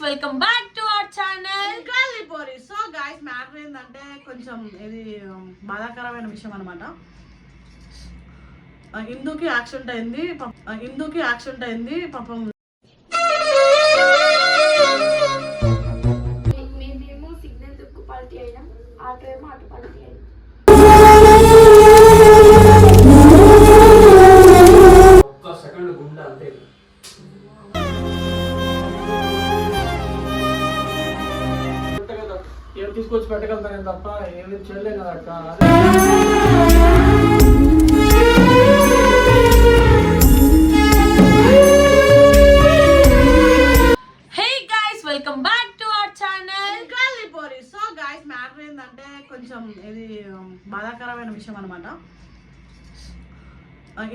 Welcome back to our channel Pori so guys matter ఏంటంటే కొంచెం ఇది um, బాధాకరమైన విషయం అనమాట హిందూకి యాక్సిడెంట్ అయింది పాప- హిందూకి యాక్సిడెంట్ అయింది పాపం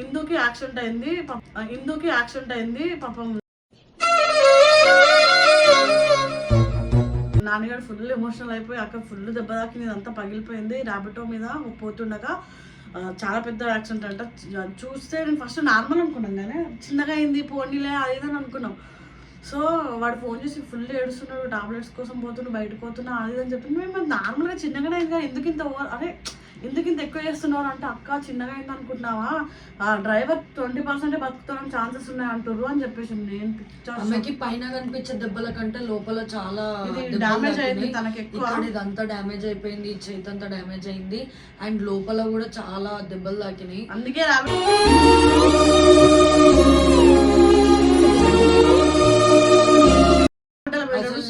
ఇందుకి యాక్సిడెంట్ అయింది ఇందుకి యాక్సిడెంట్ అయింది పాపం నాన్నగారు ఫుల్ ఎమోషనల్ అయిపోయి అక్కడ ఫుల్ దెబ్బ తాకింది ఇదంతా పగిలిపోయింది ర్యాబిటో మీద పోతుండగా చాలా పెద్ద యాక్సిడెంట్ అంట. చూస్తే నేను ఫస్ట్ నార్మల్ అనుకున్నాను కానీ చిన్నగా అయింది పోనీలే అది ఇది అని అనుకున్నాం. సో వాడు ఫోన్ చేసి ఫుల్ ఏడుస్తున్నాడు టాబ్లెట్స్ కోసం పోతున్నాడు బయటకు పోతున్నా అది అని చెప్పి మేము నార్మల్గా చిన్నగానే అయింది కానీ ఎందుకు ఇంత ఓవర్ అరే ఎందుకు ఇంత ఎక్కువ చేస్తున్నారు అంటే అక్క చిన్నగా అయింది అనుకుంటున్నావా ఆ డ్రైవర్ ట్వంటీ పర్సెంట్ బతుకుతానికి ఛాన్సెస్ ఉన్నాయి అంటారు అని చెప్పేసి నేను ఆమెకి పైన కనిపించే దెబ్బల కంటే లోపల చాలా తాకినాయి. అయింది తనకి ఎక్కువ. ఇదంతా డ్యామేజ్ అయిపోయింది చేతి అంతా డ్యామేజ్ అయింది అండ్ లోపల కూడా చాలా దెబ్బలు తాకినాయి అందుకే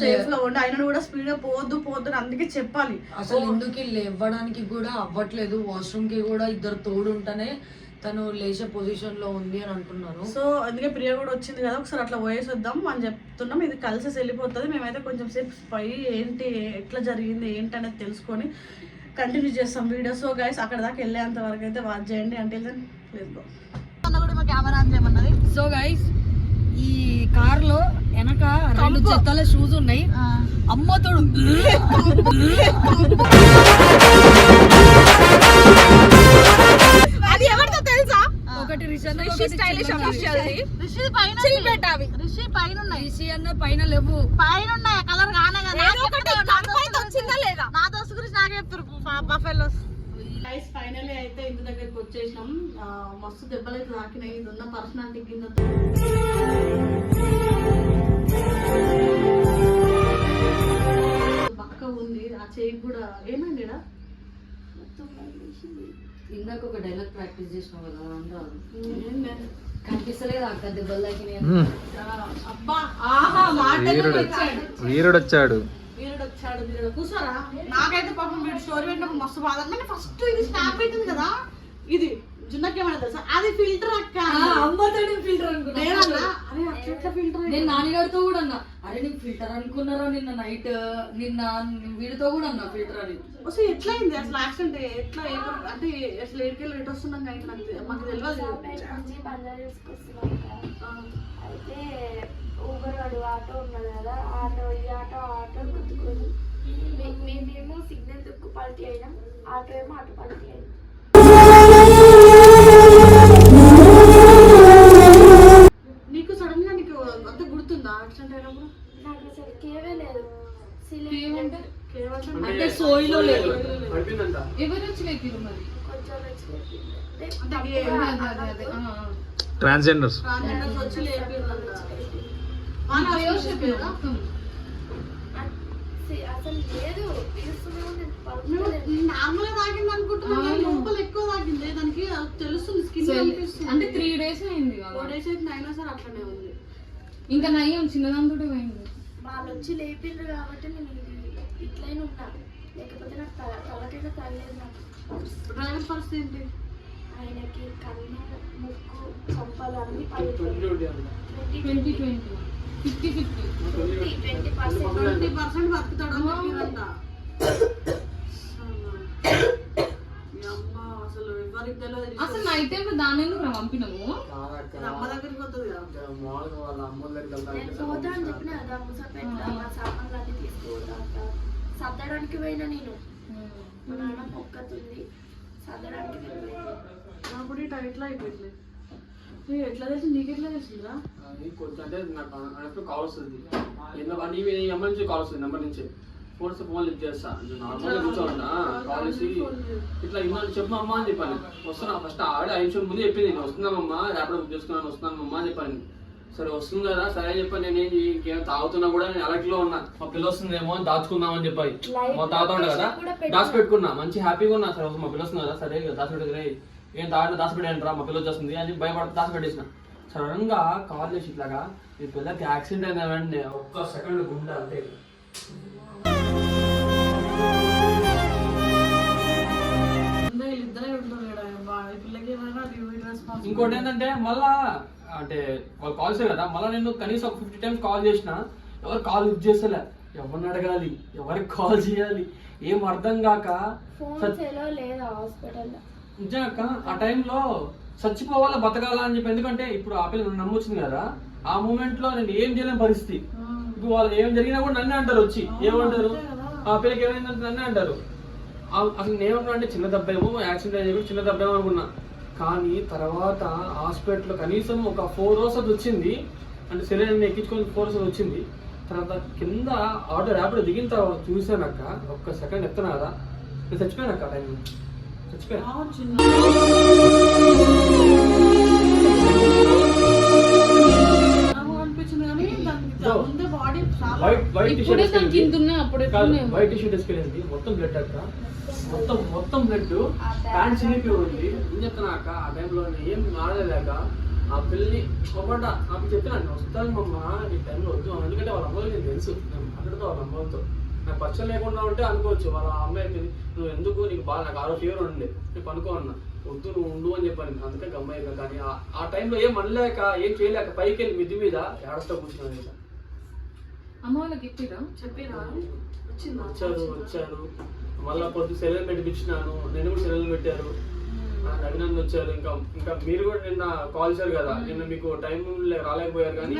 సేఫ్గా ఉండి ఆయన కూడా స్పీడ్గా పోవద్దు పోవద్దు అని అందుకే చెప్పాలి. అసలు ఎందుకు లేవడానికి కూడా అవ్వట్లేదు. వాష్రూమ్కి కూడా ఇద్దరు తోడు ఉంటేనే తను లేచే పొజిషన్లో ఉంది అని అంటున్నారు. సో అందుకే ప్రియ కూడా వచ్చింది కదా ఒకసారి అట్లా పోయేసి వద్దాం అని చెప్తున్నాం. ఇది కలిసి వెళ్ళిపోతుంది. మేమైతే కొంచెం సేపు పై ఏంటి ఎట్లా జరిగింది ఏంటి అనేది తెలుసుకొని కంటిన్యూ చేస్తాం వీడియో సో గైస్ అక్కడ దాకా వెళ్ళేంత వరకు అయితే వాచ్ చేయండి. అంటే లేదు అన్న కూడా మా కెమెరా ఆన్ చేయమన్నది. సో గైస్ ఈ కార్లో వెనక రెండు జతల షూస్ ఉన్నాయి. అమ్మతోడు అది ఎవరితో తెలుసా? ఒకటి రిషన్ స్టైలిష్ అఫీషియల్. రిషి. పైన పెట్టావి రిషి పైన ఉన్నాయి. రిషి అన్న పైన లేవు. పైన ఉన్నాయి. కలర్ కానే కదా. ఏదో ఒకటి కనుపైకి వచ్చిందా లేదా? నా దోస్తు గురించి నాకే చెప్తారు బఫెలోస్. గైస్ ఫైనల్లీ అయితే ఇంటి దగ్గరికి వచ్చేసినాం. మస్తు దెబ్బలు అయితే తాకినాయి. ఇది ఉన్న పర్సనాలిటీ కింద. పక్క ఉంది. ఆ చేయి కూడా ఏమైంది ఈడ? ఇందాక ఒక డైలాగ్ ప్రాక్టీస్ చేసినావు కదా లేదు. కనిపిస్తలేదు అక్క దెబ్బలు తాకినాయి అబ్బా ఆహా వీరుడు వచ్చాడు. వీరుడు వచ్చాడు వీరుడు. కూర్చోరా. నాకైతే పాపం వీడు స్టోరీ పెట్టినప్పుడు మస్తు బాధ. అంటే ఫస్ట్ ఇది స్నాప్ అవుతుంది కదా ఇది జున్నకేమైనా తెలుసా? అది ఫిల్టర్ అక్క. అమ్మతోడి ఫిల్టర్ అనుకున్నా. ఫిల్టర్ నేను నాన్నగారితో కూడా అన్నా. అరే నీకు ఫిల్టర్ అనుకున్నారా నిన్న నైట్ నిన్న వీడితో కూడా అన్నా ఫిల్టర్ అని. అసలు ఎట్లా అయింది అసలు యాక్సిడెంట్ ఎట్లా? అంటే అసలు ఏడుకెళ్ళి ఎటు వస్తున్నాం నైట్ నాకు మాకు తెలియదు అయితే ఊబర్ వాడు ఆటో ఉన్నది కదా ఆటో ఈ ఆటో ఆటో మే- మేమేమో సిగ్నల్ దుక్కు పల్టీ అయినాం ఆటో ఏమో అటు పల్టీ అయినాం నీకు సడన్గా నీకు అంత గుర్తుందా యాక్సిడెంట్ అయినప్పుడు? నాకు అసలు కేవే లేదు. అంటే సోయిలో కొంచెం వచ్చి ట్రాన్స్జెండర్స్ ట్రాన్స్జెండర్స్ వచ్చి లేపిర్రంట. పేరా? అసలు లేదు నార్మల్ తాగింది అనుకుంటున్నా లోపల ఎక్కువ తాగింది. దానికి తెలుస్తుంది స్కిన్ కనిపిస్తుంది. అంటే త్రీ డేస్ అయింది ఫోర్ డేస్ అయితే అయినా సరే అట్లనే ఉంది. ఇంకా నయ్యం చిన్నదాంతో పోయింది. వాళ్ళు వచ్చి లేపిండ్రు కాబట్టి నేను ఇట్లనే ఉన్నా లేకపోతే నాకు తల తలకైతే తగలేదు నాకు. డ్రైవర్ పరిస్థితి ఏంటి? ఆయనకి కన్ను ముక్కు చంపలు అన్ని twenty twenty fifty fifty twenty percent twenty percent బతుకుతాడు అసలు నైట్ టైం దాని ఎందుకు పంపినాము అమ్మ దగ్గరికి వెళ్తా పోతా అని చెప్పిన కదా ముసాపేట నా సామాన్లు అన్ని తీసుకుపోతా సర్దడానికి పోయినా నేను మా నాన్న మొక్కతుంది సర్దడానికి నాకు కూడా టైట్లో అయిపోయింది. ఎట్లా తెలిసి నీకు ఎట్లా తెలిసిందిరా అది కొంచెం అంటే నాకు అన్నప్పుడు కాల్ వస్తుంది. నీ నెంబర్ నుంచి కాల్ వస్తుంది నెంబర్ నుంచి. ఫోన్ వస్తే ఫోన్ లిఫ్ట్ చేస్తా. నేను నార్మల్గా కూర్చోండి కాల్ చేసి ఇట్లా ఇమ్మా చెప్పమ్మా అని చెప్పాను వస్తున్నా ఫస్ట్ ఆడే ఐదు నిమిషాల ముందు చెప్పింది. నేను వస్తున్నామమ్మా ర్యాపిడో బుక్ చేసుకున్నాను వస్తున్నానమ్మా అని చెప్పాను సరే వస్తుంది కదా సరే అని చెప్పాను నేను ఇంకేం తాగుతున్నా కూడా నేను అలర్ట్లో ఉన్నా. మా పిల్ల వస్తుందేమో అని దాచుకుందామని చెప్పాలి. మా తాత ఉండే కదా దాచి పెట్టుకున్నా మంచి హ్యాపీగా ఉన్నా. సరే మా పిల్ల వస్తుంది కదా సరే దాచి పెట్టుకురే ఏం తాగడం దాచి పెట్టాను రా మా పిల్ల వచ్చేస్తుంది అని భయపడ దాచి పెట్టేసిన. సడన్గా కాల్ చేసి ఇట్లాగా ఈ పిల్లకి యాక్సిడెంట్ అయిన వెంటనే ఒక్క సెకండ్ గుండె రెస్పాన్స్ ఇంకోటి ఏంటంటే మళ్ళా అంటే వాళ్ళు కాల్ చేశారు కదా మళ్ళీ నేను కనీసం ఒక ఫిఫ్టీ టైమ్స్ కాల్ చేసిన ఎవరు కాల్ లిఫ్ట్ చేస్తలే. ఎవరిని అడగాలి? ఎవరికి కాల్ చేయాలి? ఏం అర్థం కాక నిజంగా ఆ టైంలో చచ్చిపోవాలా బతకాలా అని చెప్పి ఎందుకంటే ఇప్పుడు ఆ పిల్ల నన్ను నమ్మొచ్చింది కదా. ఆ మూమెంట్లో నేను ఏం చేయలేని పరిస్థితి. ఇప్పుడు వాళ్ళు ఏం జరిగినా కూడా నన్నే అంటారు వచ్చి. ఏమంటారు? ఆ పిల్లకి ఏమైందంటే నన్నే అంటారు. అసలు నేను అంటే చిన్న దెబ్బేమో యాక్సిడెంట్ అయ్యి చిన్న దెబ్బేమో అనుకున్నా. కానీ తర్వాత హాస్పిటల్ కనీసం ఒక ఫోర్ అవర్స్ అది వచ్చింది. అంటే శరీరాన్ని ఎక్కించుకొని ఫోర్ అవర్స్ వచ్చింది. తర్వాత కింద ఆటో ర్యాపిడ్ దిగిన తర్వాత చూసానక్క ఒక్క సెకండ్ ఎత్తున్నా కదా నేను చచ్చిపోయానక్క ఆ టైం నాకు వైట్ టీషర్ట్ వేసుకెళ్ళింది మొత్తం బ్లడ్ అక్క మొత్తం మొత్తం బ్లడ్ ప్యాంట్ చినిపి ఉంది. అక్క ఆ టైంలో ఏం ఆడలేక ఆ పిల్లని ఒకట ఆమె చెప్పినా వస్తాను మమ్మ ఈ టైంలో వద్దు. ఎందుకంటే వాళ్ళ అమ్మలు నేను తెలుసు. నేను మాట్లాడుతూ వాళ్ళ అమ్మలతో నాకు పరిచయం లేకుండా ఉంటే అనుకోవచ్చు. వాళ్ళ అమ్మాయికి నువ్వు ఎందుకు నీకు బాగా నాకు ఆరో ఫీవర్ ఉండే నేను పనుకో అన్నా. వద్దు నువ్వు ఉండు అని చెప్పాను. అందుకే గమ్మాయి కానీ ఆ- టైంలో ఏం అనలేక ఏం చేయలేక పైకి వెళ్ళి మిద్ది మీద ఏడస్తా కూర్చున్నాను. అమ్మ వాళ్ళకి ఇప్పిరా చెప్పినా వచ్చిందా? వచ్చారు వచ్చారు. మళ్ళా పొద్దు సెలవులు పెట్టిపించినాను నేను కూడా సెలవులు పెట్టారు. అభినందన్ వచ్చారు. ఇంకా ఇంకా మీరు కూడా నిన్న కాల్ చేశారు కదా. నిన్న మీకు టైం రాలేకపోయారు కానీ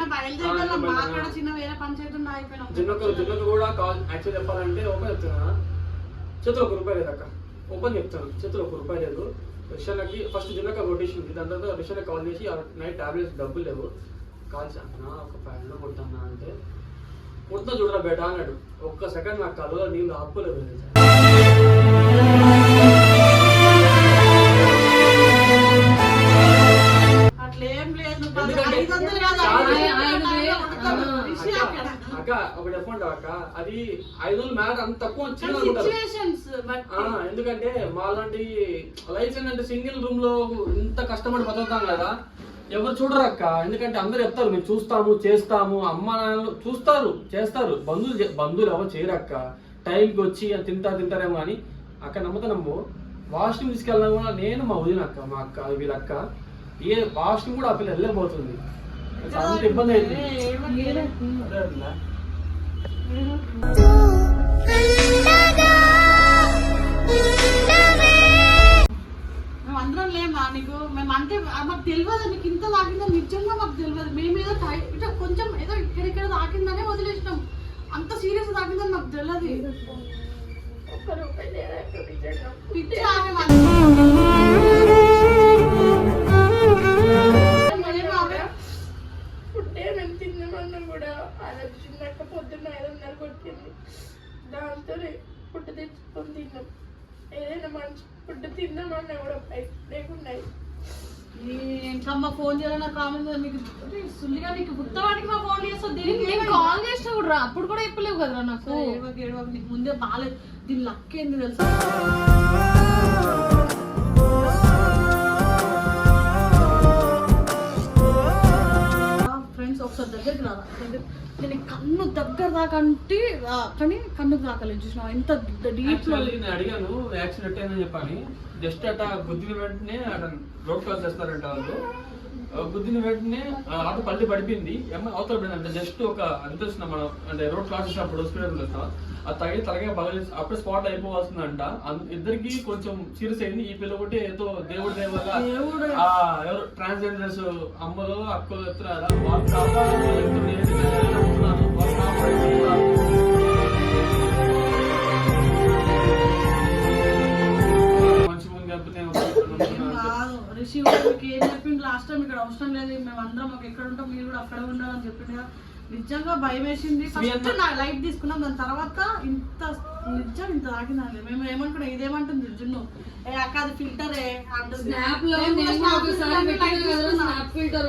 జిన్నకు జిన్నకు కూడా కాల్ యాక్చువల్ చెప్పాలంటే ఓపెన్ చెప్తున్నా. చేతిలో ఒక రూపాయి లేదు అక్క. ఓపెన్ చెప్తాను. చేతిలో ఒక రూపాయి లేదు. రిషాలకి ఫస్ట్ జిన్నక కొటేషన్ దాని తర్వాత రిషాలకి కాల్ చేసి నైట్ టాబ్లెట్స్ డబ్బులు లేవు. కాల్ చేస్తున్నా ఒక ఫైవ్ హండ్రెడ్ కొడతానా అంటే కొడతా చూడరా బేటా అన్నాడు. ఒక్క సెకండ్ నాకు కలువ నీళ్ళు ఆపుకోలేదు అక్క ఒకటి చెప్పండి అక్క. అది ఐదు వందలు మ్యాటర్ అంత తక్కువ ఎందుకంటే మాలాంటి లైఫ్ ఏంటంటే సింగిల్ రూమ్లో ఇంత కష్టపడి బతుకుతాం కదా. ఎవరు చూడరు అక్క. ఎందుకంటే అందరు చెప్తారు మేము చూస్తాము చేస్తాము. అమ్మ నాన్నలు చూస్తారు చేస్తారు. బంధువులు బంధువులు ఎవరు చేయరక్క టైంకి వచ్చి తింటా తింటారేమో అని. అక్క నమ్ముతానమ్ము వాష్రూమ్ తీసుకెళ్ళినా కూడా నేను మా వదిన అక్క మా అక్క వీళ్ళ అక్క. ఏ వాష్రూమ్ కూడా ఆ పిల్ల వెళ్ళిపోతుంది అంత ఇబ్బంది అందరం లేమా నీకు? మేము అంటే మాకు తెలియదు నీకు ఇంత తాకిందని నిజంగా మాకు తెలియదు. మేము ఏదో ఇట్లా కొంచెం ఏదో ఇక్కడిక్కడ తాకిందనే వదిలేసినాం. అంత సీరియస్ తాకిందని మాకు తెలియదు. పిచ్చి ఆమె పొద్దున్న ఐదు వందలు కొట్టింది. దాంతో ఫుడ్ తెచ్చుకొని తిన్నాం. ఏదైనా మంచి ఫుడ్ తిందామన్నా కూడా లేకుండా ఇంకమ్మ ఫోన్ చేయాలన్న ప్రాబ్లం మీకు అరే, సుల్లిగా నీకు గుర్తవాటికి మా ఫోన్ చేస్తా. దీనికి నేను కాల్ చేసినా కూడా రా. అప్పుడు కూడా చెప్పలేవు కదరా నాకు. ఏడవకు ఏడవకు. నీకు ముందే బాగాలేదు దీని లక్ ఏంది తెలుసా? దగ్గరికి రాదా దగ్గర నేను కన్ను దగ్గర దాకా అంటే కానీ కన్నుకు దాకలేదు చూసిన? ఎంత డీప్లో నేను అడిగాను యాక్సిడెంట్ అయిందని చెప్పని జస్ట్ అట గుద్దిన వెంటనే అట రోడ్ క్రాస్ చేస్తారంట వాళ్ళు. గుద్దిన వెంటనే ఆ ఆటో పల్లి పడిపోయింది. ఎమ్మ అవతల పడింది జస్ట్ ఒక వచ్చిన మనం అంటే రోడ్ క్రాస్ చేసినప్పుడు స్పీడ్ అది తగిలి తలగా పగలి అప్పుడే స్పాట్ అయిపోవాల్సిందంట. ఇద్దరికి కొంచెం సీరియస్ అయింది. ఈ పిల్ల ఒకటి ఏదో దేవుడి దేవుడు. ఆ ఎవరు ట్రాన్స్జెండర్స్ అమ్మలు అక్కలు చెప్తున్నారు రిషి వాళ్ళకి ఏం చెప్పింది లాస్ట్ టైం ఇక్కడ అవసరం ఎక్కడ ఉంటాం మీరు కూడా అక్కడ ఉండాలని చెప్పింది కదా. నిజంగా భయం వేసింది. ఫస్ట్ నా లైట్ తీసుకున్నాం. దాని తర్వాత ఇంత నిజం ఇంత తాకిందండి మేము ఏమనుకున్నాం? ఇదేమంటుంది జున్ను? ఏ అక్క అది ఫిల్టరే మేము ఒకసారి. స్నాప్ ఫిల్టర్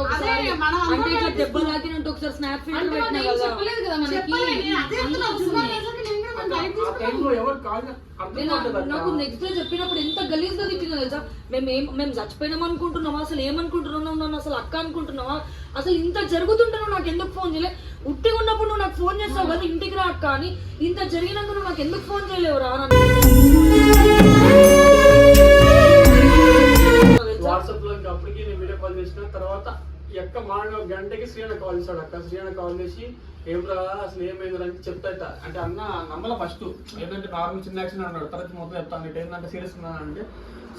నాకు. నెక్స్ట్ డే చెప్పినప్పుడు ఎంత గలీజ్గా తిట్టిందో తెలుసా? మేము ఏం మేము చచ్చిపోయినాం అనుకుంటున్నావా? అసలు ఏమనుకుంటున్నావు నన్ను? అసలు అక్క అనుకుంటున్నావా? అసలు ఇంత జరుగుతుంటే నువ్వు నాకు ఎందుకు ఫోన్ చేయలే? ఉట్టి ఉన్నప్పుడు నువ్వు నాకు ఫోన్ చేస్తావు కదా ఇంటికి రా అక్క అని. ఇంత జరిగినాక నువ్వు నాకు ఎందుకు ఫోన్ చేయలేవు రా వాట్సాప్లో ఇంకా అప్పటికి నేను వీడియో కాల్ చేసిన తర్వాత మాడిన ఒక గంటకి శ్రీయణ కాల్ చేశాడు అక్క. శ్రీయణ కాల్ చేసి ఏం రా అసలు ఏమైంది అంటే చెప్తాట అంటే అన్న నమ్మల ఫస్ట్ ఏంటంటే నార్మల్ చిన్న యాక్షన్ అన్నాడు. తర్వాత మొత్తం చెప్తాను ఇటు ఏంటంటే సీరియస్ ఉన్నాను అంటే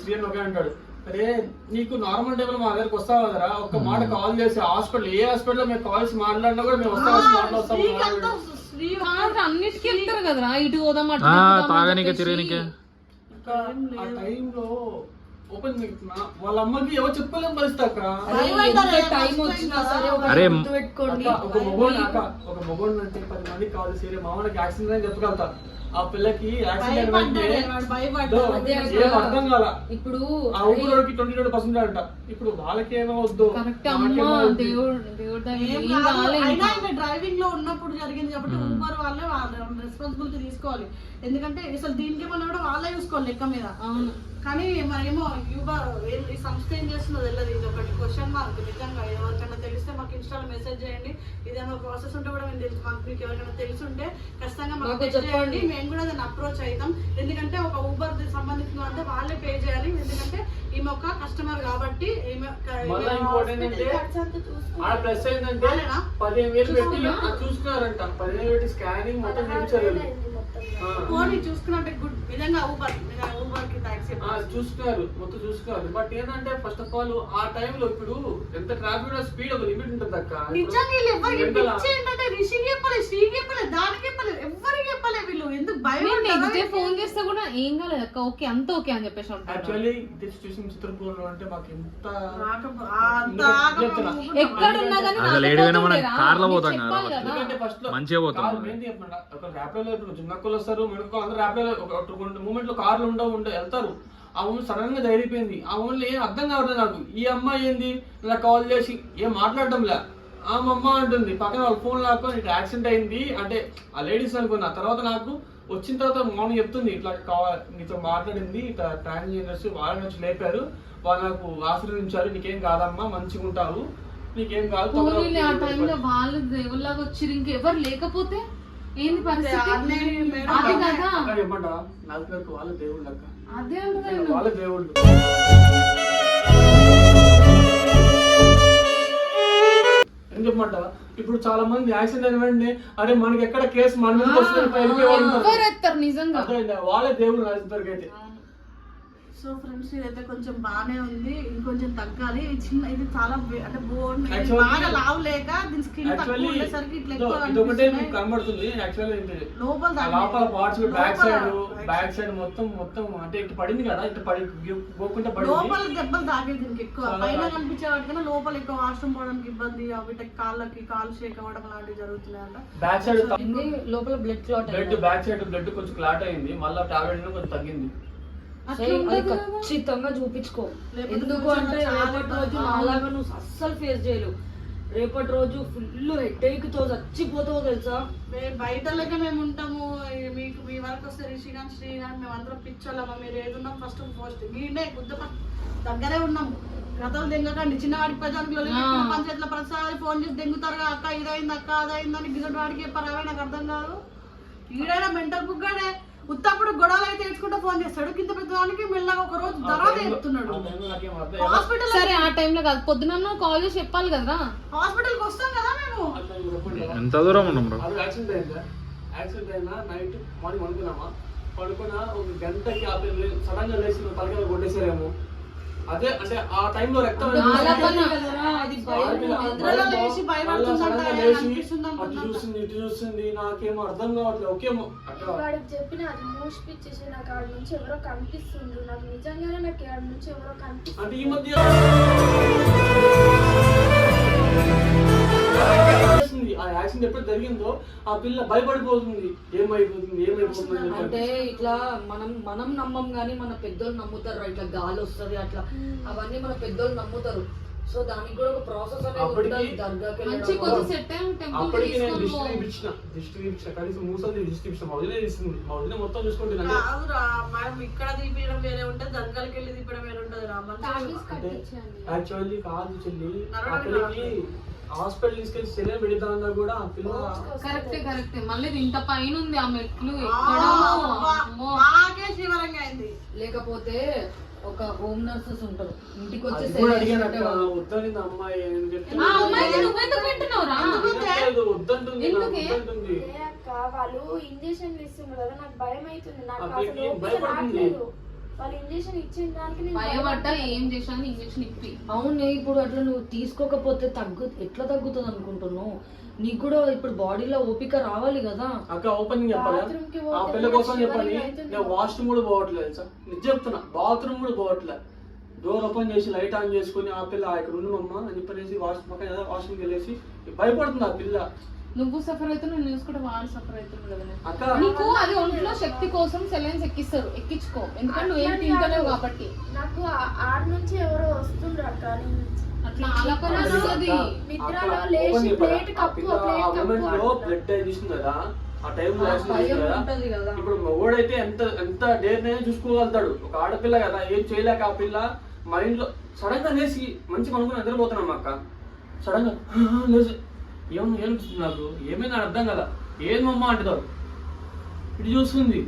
శ్రీయన్ ఒకే అంటాడు. అరే నీకు నార్మల్ టైంలో మా దగ్గరకు వస్తావు కదరా ఒక్క మాట కాల్ చేసి హాస్పిటల్ ఏ హాస్పిటల్లో మేము కాల్స్ మాట్లాడినా కూడా మేము వస్తాం కాదు, అన్నిటికీ వెళ్తారు కదరా. ఇటు పోదాం అటు ఆ టైంలో ఓపెన్ చేస్తున్నా. వాళ్ళ అమ్మకి ఎవరు పరిస్థితి అక్క ఒక అరే, ఒక మొగోడు అక్క ఒక మొగోడు అంటే పది మంది కావాలి సరే యాక్సిడెంట్ అని చెప్పగలుగుతా ఆ పిల్లకి అర్థం కాల? ఇప్పుడు ఆ ట్వంటీ ట్వంటీ పర్సెంట్ అంట. ఇప్పుడు వాళ్ళకేమో వద్దు. కాదు. డ్రైవింగ్లో ఉన్నప్పుడు జరిగింది కాబట్టి ఊబర్ వాళ్ళే వాళ్ళ రెస్పాన్సిబిలిటీ తీసుకోవాలి. ఎందుకంటే అసలు దీనికి ఏమన్నా కూడా వాళ్ళే చూసుకోవాలి లెక్క మీద. అవును. కానీ మరేమో యూబర్ ఈ సంస్థ ఏం చేస్తుందో తెలియదు ఇది ఒకటి క్వశ్చన్ మార్క్ నిజంగా ఎవరికైనా తెలిస్తే మాకు ఇన్స్టాలో మెసేజ్ చేయండి. ఇదేమో ప్రాసెస్ ఉంటే కూడా మేము తెలుసు. మాకు మీకు ఎవరికైనా తెలుసుంటే ఖచ్చితంగా మాకు చెప్పండి. మేము కూడా దాన్ని అప్రోచ్ అవుతాం. ఎందుకంటే ఒక ఊబర్ సంబంధించిన అంటే వాళ్ళే పే చేయాలి. ఎందుకంటే ఈమె ఒక కస్టమర్ కాబట్టి ప్లస్ ఏంటంటే? పదిహేను వేలు పెట్టి చూసుకున్నారంట. పదిహేను పెట్టి స్కానింగ్ మొత్తం చూసుకున్నట్టే గుడ్ విధంగా ఊబర్ చూసుకున్నారు మొత్తం చూసుకున్నారు బట్ ఏంటంటే ఫస్ట్ ఆఫ్ ఆల్ ఆ టైంలో ఇప్పుడు ఎంత ట్రాఫిక్ స్పీడ్ ఒక లిమిట్ ఉంటుంది అక్క నిజంగా ఎవరికి వెనకాల- పిచ్చి ఏంటంటే రిషికి చెప్పలే శ్రీకి చెప్పలే దానికి చెప్పలే ఎవరికి చెప్పలే? వీళ్ళు ఎందుకు భయం నేను అంటారా? నెక్స్ట్ డే ఫోన్ చేస్తే కూడా ఏం కాలేదు అక్క ఓకే అంత ఓకే అని చెప్పేసి అంటారు యాక్చువల్లీ ఇది సిచ్యువేషన్ చిత్రపూర్లో అంటే మాకు ఎంత చెప్తున్నా. ఎక్కడ ఉన్నా కానీ అసలు మనం? కార్లో నీకు పోతాం కదా. ఎందుకంటే ఫస్ట్లో మంచిగా పోతాం మనం. చెప్పండి. ఒక ర్యాపిడోలో ఇప్పుడు జున్నక్కలు వస్తారు మెడకు అందరూ ర్యాపిడోలో ఒక రెండు మూమెంట్లో కార్లు ఉండవు ఉండవు వెళ్తారు. ఆ మూమెంట్ సడన్గా ధైర్యపోయింది ఆ మూమెంట్ ఏం అర్థం కావట్లేదు నాకు. ఈ అమ్మాయి ఏంది? ఇలా కాల్ చేసి ఏం మాట్లాడటం లే అమ్మ అంటుంది పక్కన వాళ్ళ ఫోన్ లాక్కొని ఇట్లా యాక్సిడెంట్ అయింది. అంటే ఆ లేడీస్ అనుకున్నా. తర్వాత నాకు వచ్చిన తర్వాత మార్నింగ్ చెప్తుంది ఇట్లా కావాలి నీతో మాట్లాడింది ఇట్లా ట్రాన్స్జెండర్స్ వాళ్ళ నుంచి లేపారు వాళ్ళు నాకు ఆశీర్వదించారు నీకేం కాదమ్మా మంచిగా ఉంటావు నీకేం కాదు ఆ వచ్చి టైంలో వాళ్ళు దేవుళ్ళగా వచ్చిరు ఇంకెవరు లేకపోతే ఏంది పరిస్థితి? అది కదా. వాళ్ళ దేవుళ్ళు అక్క అదే అంటున్నాను వాళ్ళ దేవుళ్ళు. ఏం చెప్పమంట ఇప్పుడు చాలా మంది యాక్సిడెంట్ అయిన వెంటనే అరే మనకి ఎక్కడ కేసు మన వస్తుందని వెళ్ళిపోయే వాళ్ళు నాకు ఇద్దరికి అయితే. సో ఫ్రెండ్స్ ఇదైతే కొంచెం బాగానే ఉంది. ఇంకొంచెం తగ్గాలి. ఇది చిన్న ఇది చాలా అంటే బోన్ Actually- బాగా లావు లేక దీని స్కిన్ తక్కువ ఉండేసరికి ఇట్లా ఎక్కువ ఇది ఒకటే మీకు కనిపిస్తున్నాయి. కనబడుతుంది. యాక్చువల్లీ లోపల లోపల parts back side back side మొత్తం మొత్తం అంటే ఇటు పడింది కదా ఇటు పడి పోకుండా పడింది. లోపల దెబ్బలు తాకేది దీనికి ఎక్కువ. పైన కనిపించే వాటికన్నా లోపల ఎక్కువ వాష్రూమ్ పోవడానికి ఇబ్బంది. వీటికి కాళ్ళకి కాళ్ళు షేక్ అవ్వడం లాంటివి జరుగుతున్నాయంట బ్యాక్ సైడ్? లోపల blood clot blood back side blood కొంచెం క్లాట్ అయింది. మళ్ళీ టాబ్లెట్ కొంచెం తగ్గింది. అది. ఖచ్చితంగా చూపించుకో. ఎందుకు అంటే రేపటి రోజు. నాలాగా నువ్వు అస్సలు ఫేస్ చేయలేవు. రేపటి రోజు ఫుల్ హెడ్తో చచ్చిపోతావు తెలుసా? బయట లెక్క మేము ఉంటాము. మీకు మీ వరకు వస్తే రిషికాంత్ శ్రీకాంత్ మేము అందరం పిచ్చోళ్ళమా? మీరు ఏది ఉన్నాం ఫస్ట్ ఫస్ట్ గీనే గుద్ద దగ్గరే ఉన్నాం గతలు దెంగకండి చిన్నవాడికి ప్రజానికి పంచాయతీలో ప్రతిసారి ఫోన్ చేసి దెంగుతారు అక్క ఇదైంది? అక్క అదైందని గిజటి వాడికి చెప్పారు అవే నాకు అర్థం కాదు. ఈడైనా మెంటల్ బుగ్గాడే. ఉత్తప్పుడు గొడవలు అయితే తెచ్చుకుంటే ఫోన్ చేస్తాడు. కింద పెద్దవానికి మెల్లగా ఒక రోజు అర్థం కాలేదు. హాస్పిటల్ సరే ఆ టైంలో కాదు. పొద్దున కాల్ చేసి చెప్పాలి కదరా హాస్పిటల్కి వస్తాం కదా మేము. ఎంత దూరం ఉన్నాం బ్రో? అది యాక్సిడెంట్ అయిందా? యాక్సిడెంట్ అయినా నైట్ మార్నింగ్ పడుకున్నామా? పడుకున్న ఒక గంటకి సడన్గా లేచి తలకాయ కొట్టేసారేమో అదే అంటే ఆ టైంలో రక్తం అటు. చూస్తుంది ఇటు చూస్తుంది నాకేమో అర్థం కావట్లేదు. ఒకేమో అక్క వాడికి చెప్పిన అది మూసిపిచ్చేసి నాకు ఆడ నుంచి ఎవరో కనిపిస్తుంది నాకు నిజంగానే నాకు ఆడ నుంచి ఎవరో కనిపిస్తుంది అంటే ఈ మధ్య యాక్సిడెంట్ ఎప్పుడు జరిగిందో ఆ పిల్ల భయపడిపోతుంది. ఏమైపోతుంది ఏమైపోతుంది అంటే. ఇట్లా మనం మనం నమ్మం కానీ మన పెద్దోళ్ళు నమ్ముతారు ఇట్లా గాలి వస్తది అట్లా. అవన్నీ మన పెద్దోళ్ళు నమ్ముతారు. సో దానికి కూడా ఒక ప్రాసెస్ అనేది అప్పటికి నేను దిష్టి. తీపించిన దిష్టి తీపించిన కనీసం మూసలు దిష్టి తీపించిన మా వదిలే తీస్తుంది మా వదిలే మొత్తం చూసుకుంటున్నాను కాదురా మనం ఇక్కడ తీపియడం వేరే ఉంటుంది దర్గాలకి వెళ్ళి తీపడం వేరే ఉంటుంది రా యాక్చువల్లీ కాదు చెల్లి హాస్పిటల్ తీసుకెళ్ళి సెలవు పెడతామన్నా కూడా ఆ పిల్ల కరెక్టే కరెక్టే. మళ్ళీ ఇంత పైన ఉంది ఆ మెట్లు ఎక్కడో. లేకపోతే ఒక హోమ్ నర్సెస్ ఉంటారు. ఇంటికి వచ్చి అది కూడా సెలెక్ట్ అడిగాను అక్క, పెట్టేవాళ్ళు. వద్దనింది అమ్మాయి ఆ అమ్మాయికి వద్దంటుంది నాకు ఎందుకే? వద్దంటుంది. వాళ్ళు ఇంజక్షన్లు ఇస్తున్నారు కదా నాకు భయం అవుతుంది నాకు అక్కడికి అసలు ఓపిక భయపడుతుంది. రావట్లేదు. వాళ్ళు ఇంజక్షన్ ఇచ్చిన దానికి నేను భయపడ్డా ఏం చేశాను ఇంజక్షన్ ఇప్పి. అవునే ఇప్పుడు అట్లా నువ్వు తీసుకోకపోతే తగ్గు ఎట్లా తగ్గుతుంది అనుకుంటున్నావు? నీకు కూడా ఇప్పుడు బాడీలో ఓపిక రావాలి కదా. అక్క ఓపెన్ చెప్పాలా? Bathroom కి ఆ పోతే పిల్ల కోసం చెప్పాలి అవుతుంది. నేను వాష్రూమ్ కూడా పోవట్లేదు తెలుసా? నిజం చెప్తున్నా బాత్రూమ్ కూడా పోవట్లే. డోర్ ఓపెన్ చేసి లైట్ ఆన్ చేసుకుని ఆ పిల్ల "ఆ, ఇక్కడ ఉండమమ్మ అని చెప్పనేసి వాష్రూమ్ పక్కన ఏదో వాష్రూమ్కి వెళ్ళేసి భయపడుతుంది ఆ పిల్ల. నువ్వు సఫర్ అవుతున్నావు న్యూస్ కూడా వాడు సఫర్ అవుతున్నావు కదా నీకు అది ఒంట్లో శక్తి కోసం సెలైన్స్ ఎక్కిస్తారు ఎక్కించుకో. ఎందుకంటే నువ్వు ఏం తింటలేవు. కాబట్టి. నాకు ఆ- ఆడ నుంచి ఎవరో వస్తుండ్రు అక్క అట్లా ఆలపన వస్తుంది నిద్రలో లేచి ప్లేట్ కప్పు ప్లేట్ కప్పు అంటున్నా. బ్లడ్ తీసుకుంది కదా ఆ టైంలో ఇప్పుడు మగోడైతే ఎంత ఎంత డేర్ నైనా చూసుకోగలుగుతాడు. ఒక ఆడపిల్ల కదా ఏం చేయలేక ఆ పిల్ల మైండ్లో సడన్గా లేచి మంచి అనుకుని నిద్రపోతున్నాం అక్క. సడన్గా "ఆ, లేచి. ఏం ఏమనిపిస్తుంది నాకు? ఏమైంది నాకు అర్థం కదా ఏం మమ్మ అంటారు ఇటు చూస్తుంది.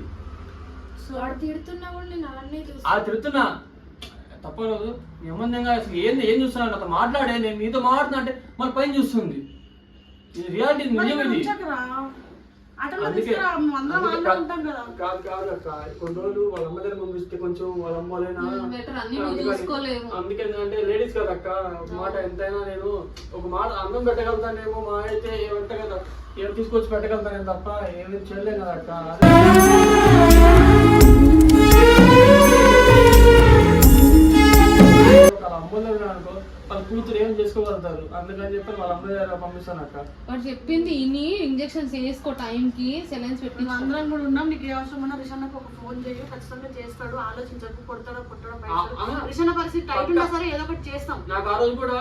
ఆ తిడుతున్నా తప్పలేదు ఏమందంగా అసలు ఏంది? ఏం చూస్తున్నాను నాతో మాట్లాడే నేను మీతో మాట్లాడుతున్నా అంటే మన పైన చూస్తుంది. ఇది రియాలిటీ నిజం ఇది కదా కాదు. కాదు అక్క కొన్ని రోజులు వాళ్ళ అమ్మ దగ్గర పంపిస్తే కొంచెం వాళ్ళ చూసుకోలేవు అందుకే ఎందుకంటే లేడీస్ కదా అక్క ఒక మాట ఎంతైనా నేను ఒక మాట అన్నం పెట్టగలుగుతానేమో మా అయితే ఏమంటే కదా ఏం తీసుకొచ్చి పెట్టగలుగుతాను తప్ప ఏమి చేయలేను కదా అక్క. వాళ్ళ అమ్మ దగ్గర అనుకో వాళ్ళ కూతురు ఏం చేసుకోగలుగుతారు? అందుకని చెప్పి వాళ్ళ అమ్మ దగ్గర పంపిస్తాను అక్క. వాడు చెప్పింది ఇని ఇంజెక్షన్స్ వేసుకో టైం కి సెలైన్స్ పెట్టి మేము అందరం కూడా ఉన్నాం నీకు ఏ అవసరం ఉన్నా రిషన్నకు ఒక ఫోన్ చేయి ఖచ్చితంగా చేస్తాడు ఆలోచించకు కొడతాడో కొట్టడో ఆ. రిషన్న పరిస్థితి టైట్ ఉన్నా సరే ఏదో ఒకటి చేస్తాం. నాకు ఆ రోజు కూడా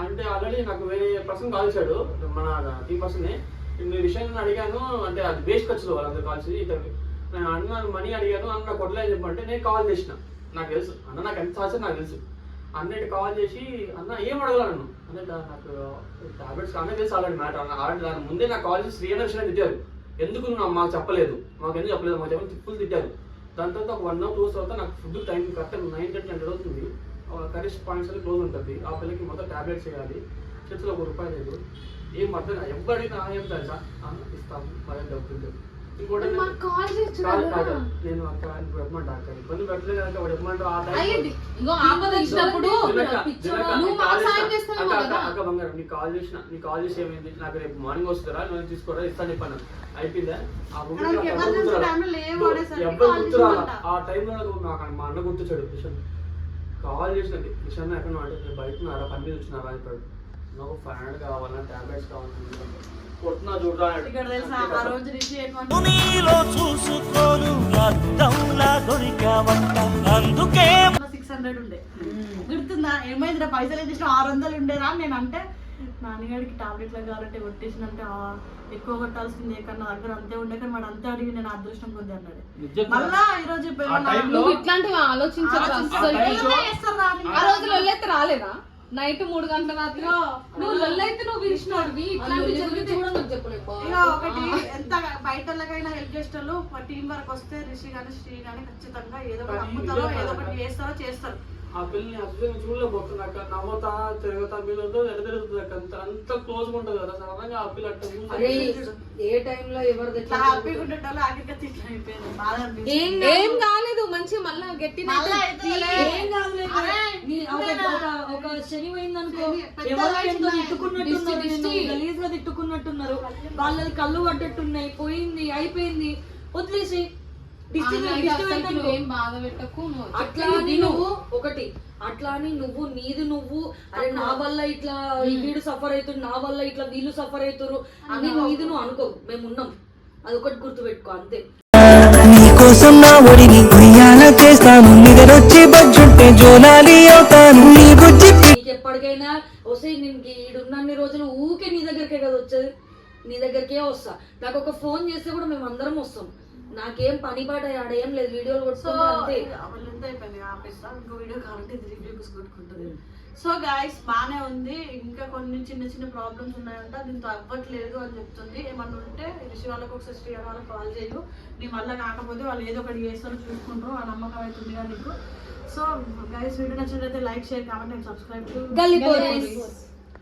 అంటే ఆల్రెడీ నాకు వేరే పర్సన్ కాల్ చేశాడు మన ఈ పర్సన్ నేను విషయం అడిగాను అంటే అది బేస్ ఖర్చులు వాళ్ళందరూ కాల్సి ఇతను నేను అన్న మనీ అడిగాను అన్న కొట్టలేదు చెప్పంటే నేను కాల్ చేసిన. నాకు తెలుసు. అన్న నాకు ఎంత సార్ నాకు తెలుసు. అన్నిటి కాల్ చేసి అన్న ఏం అడగలను నన్ను? అంటే నాకు టాబ్లెట్స్ అన్న తెలుసు ఆల్రెడీ మ్యాటర్ అన్న ఆల్రెడీ దాని ముందే నాకు కాల్ చేసి శ్రీ అన్న విషయం తిట్టారు. ఎందుకు నువ్వు మాకు చెప్పలేదు? మాకు ఎందుకు చెప్పలేదు? మాకు చెప్పని తిప్పులు తిట్టారు. దాని తర్వాత ఒక వన్ అవర్ టూ తర్వాత నాకు food time correct nine thirty hundred అవుతుంది. కరెక్ట్ పాయింట్స్ అని క్లోజ్ ఉంటుంది. ఆ పిల్లకి మొత్తం టాబ్లెట్స్ వేయాలి. చేతిలో ఒక రూపాయి లేదు. ఏం అర్థం ఎవరు అడిగినా ఏం తెలుసా ఇస్తాము మరి డబ్బులు నేను అక్క అక్క ఇబ్బంది పెట్టలేదు కనుక అయ్యింది. ఇగో ఆపద ఇచ్చినప్పుడు నువ్వు మాకు సాయం అక్క, అక్క, కదా. అక్క బంగారం నీకు కాల్ చేసిన నీకు కాల్ చేసి ఏమైంది? నాకు రేపు మార్నింగ్ వస్తుందా నేను తీసుకోరా ఇస్తాను చెప్పాను అయిపోయిందా? ఆ ఎవరు గుర్తురాలా? టైంలో నాకు మా అన్న గుర్తొచ్చాడు కిషన్. కాల్ చేసినది కిషన్ ఎక్కడ బయట ఉన్నారా పని మీద వచ్చినారా అంటాడు నాకు ఫైవ్ హండ్రెడ్ కావాలా? టాబ్లెట్స్ కావాలని ఇక్కడ తెలుసా ఆ రోజు రిషి ఎక్కువ నీలో చూసుకోను అద్దంలా దొరికావంట అందుకే సిక్స్ హండ్రెడ్ ఉండే గుర్తుందా ఏమైంది రా పైసలు ఏం చేసిన ఆరు వందలు ఉండేరా నేను అంటే నాన్నగారికి టాబ్లెట్లు కావాలంటే కొట్టేసినంటే ఎక్కువ కొట్టాల్సిందే కానీ నా దగ్గర అంతే ఉండే కానీ వాడు అంతే అడిగి నేను అదృష్టం పొంది అన్నాడు. మళ్ళా ఈ రోజు నువ్వు ఇట్లాంటివి ఆలోచించకు ఆలోచించు. అస్సలు. ఏదైనా చేస్తారు రా అని. ఆ రోజు లొల్లైతే రాలేదా నైట్ మూడు గంటల రాత్రి నువ్వు లొల్లైతే నువ్వు పిలిచినోడివి ఇట్లాంటివి జరిగితే కూడా నాకు చెప్పలేదు ఒకటి ఎంత బయట వాళ్ళకైనా హెల్ప్ చేస్తారు టీం వర్క్ వస్తే రిషి కానీ శ్రీ కానీ ఖచ్చితంగా ఏదో ఒకటి అమ్ముతారో ఏదో. ఒకటి చేస్తారో చేస్తారు. ఆ పిల్లని అసలు చూడలేకపోతున్నాక నవ్వుతా తిరుగుతా మీతో ఎడ తిరుగుతుంది అక్క. అంత అంత క్లోజ్ ఉంటుంది కదా. సడన్గా ఆ పిల్ల అట్ట ఏ టైంలో అనిపించింది. ఏం కాలేదు. మంచి మళ్ళా గట్టి ఒక- శని పోయిందనుకో ఎవరో. తిట్టుకున్నట్టున్నారు. గలీజ్గా తిట్టుకున్నట్టున్నారు. వాళ్ళది కళ్ళు పడ్డట్టున్నాయి పోయింది అయిపోయింది. వదిలేసి అట్లా నువ్వు ఒకటి అట్లా అని నువ్వు నీది నువ్వు అరే నా వల్ల ఇట్లా వీడు సఫర్ అవుతుంది నా వల్ల ఇట్లా వీళ్ళు సఫర్ అవుతారు అని నీది నువ్వు అనుకో మేము ఉన్నాం. అదొకటి గుర్తు పెట్టుకో అంతే. నీకోసం నా ఒడిని ఉయ్యాల చేస్తాను నిద్రొచ్చి బజ్జుంటే జోలాలి అవుతాను. నీ బుజ్జి నీకు ఎప్పటికైనా వస్తే నేను ఈడున్నన్ని రోజులు ఊకే నీ దగ్గరికే కదా వచ్చేది. నీ దగ్గరికే వస్తా. నాకు ఒక ఫోన్ చేస్తే కూడా మేము అందరం వస్తాం. నాకేం పని పాట ఆడ ఏం లేదు వీడియోలు కొట్టుకుంటా అంతే. అయిపోయింది ఆపేస్తా ఇంకో వీడియో కావాలంటే ఇది రివ్యూస్ కొట్టుకుంటుంది. సో గాయస్ బాగానే ఉంది. ఇంకా కొన్ని చిన్న చిన్న ప్రాబ్లమ్స్ ఉన్నాయంట దీంతో అవ్వట్లేదు అని చెప్తుంది. ఏమన్నా ఉంటే రిషి వాళ్ళకి ఒకసారి శ్రీ వాళ్ళకి కాల్ చేయు నీ వల్ల కాకపోతే వాళ్ళు ఏదో ఒకటి చేస్తారో చూసుకుంటారు ఆ నమ్మకం అవుతుందిగా నీకు. సో గైస్ వీడియో నచ్చినట్లయితే like share comment and subscribe